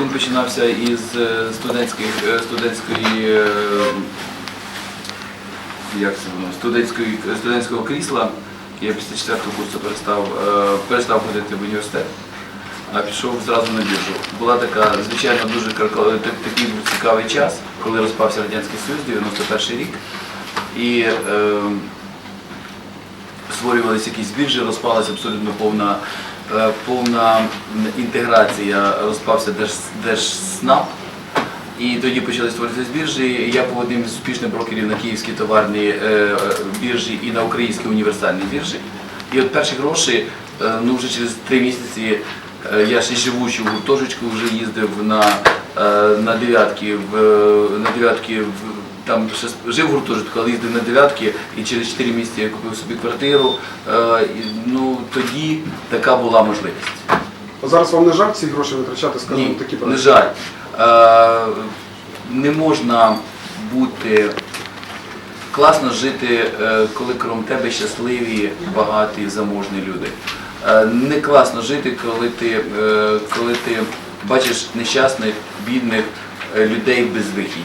він починався із е, студентських, е, студентської, е, як це воно, студентської, студентського крісла. Я після четвертого курсу перестав, перестав ходити в університет, а пішов зразу на біржу. Була така, звичайно, дуже такий цікавий час, коли розпався Радянський Союз, 91 рік. І е, створювалися якісь біржі, розпалася абсолютно повна, повна інтеграція, розпався Держ, Держснаб. І тоді почали створюватися біржі. Я був одним з успішних брокерів на київській товарній е, біржі і на українській універсальній біржі. І от перші гроші, е, ну вже через три місяці е, я ще живучи в гуртожитку, вже їздив на, е, на дев'ятки, на дев'ятки в, там ще жив в гуртожитку, але їздив на дев'ятки, і через 4 місяці я купив собі квартиру. Е, ну тоді така була можливість. А зараз вам не жаль ці гроші витрачати, скажімо, Ні, такі не жаль. Е, не можна бути класно жити, е, коли крім тебе щасливі, багаті, заможні люди. Не класно жити, коли ти, коли ти бачиш нещасних, бідних людей без вихідь.